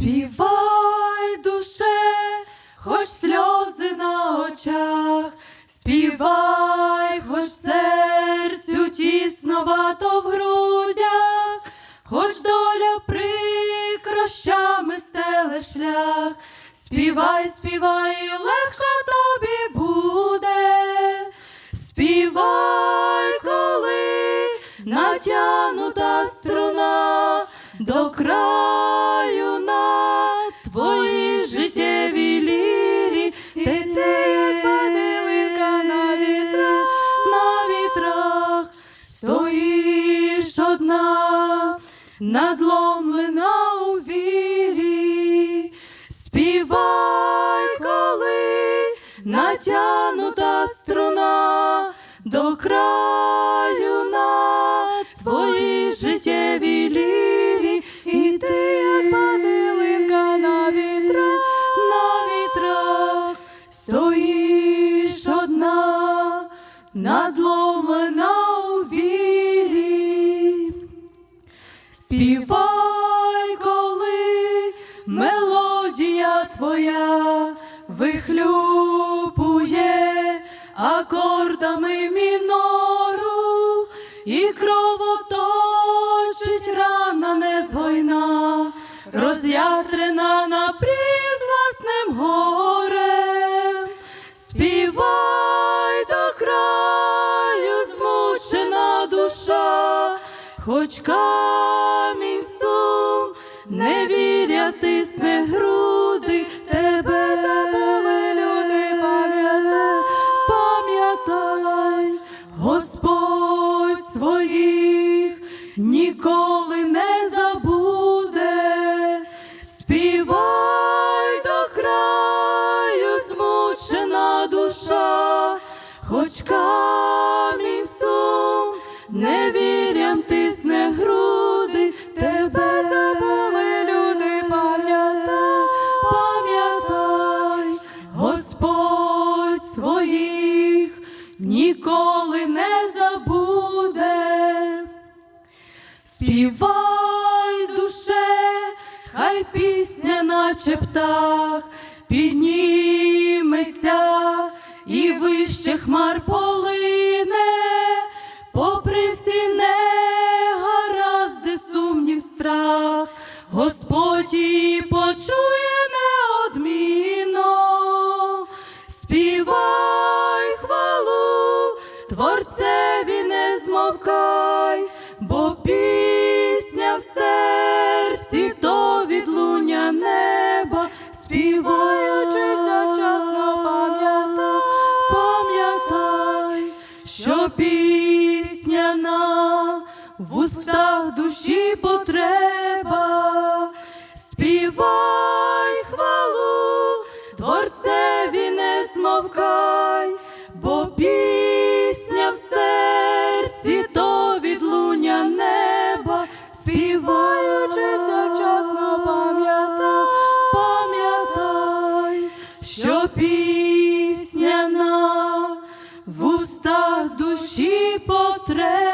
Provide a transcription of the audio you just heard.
Співай, душе, хоч сльози на очах, співай, хоч серцю тісновато в грудях, хоч доля прикрощами стеле шлях, співай, співай, і легше тобі буде, співай, коли натянута струна до краю одна, надломлена у вірі, співай, коли натянута струна до краю на твої життєві лірі, і ти, як падилинка на вітрах, на вітрах, стоїш одна, надломлена Співай, коли мелодія твоя вихлюпує акордами мінору, і кровоточить рана незгойна, роз'ятрена напріз хоч камінь сум, не віря тисне груди, тебе забули люди, пам'ятай, пам'ятай, Господь своїх ніколи не забуде, співай до краю змучена душа, хоч камінь Співай, душе, хай пісня, наче птах, підніметься і вище хмар полине, попри всі негаразди, сумнів, страх, Господь і почує неодмінно. Співай хвалу, Творцеві не змовкай, пісня в устах душі потреба, співай хвалу, Творцеві не змовкай, бо пісня в серці то відлуння неба, співаючи завчасно пам'ятай, пам'ятай, що пісня потреб.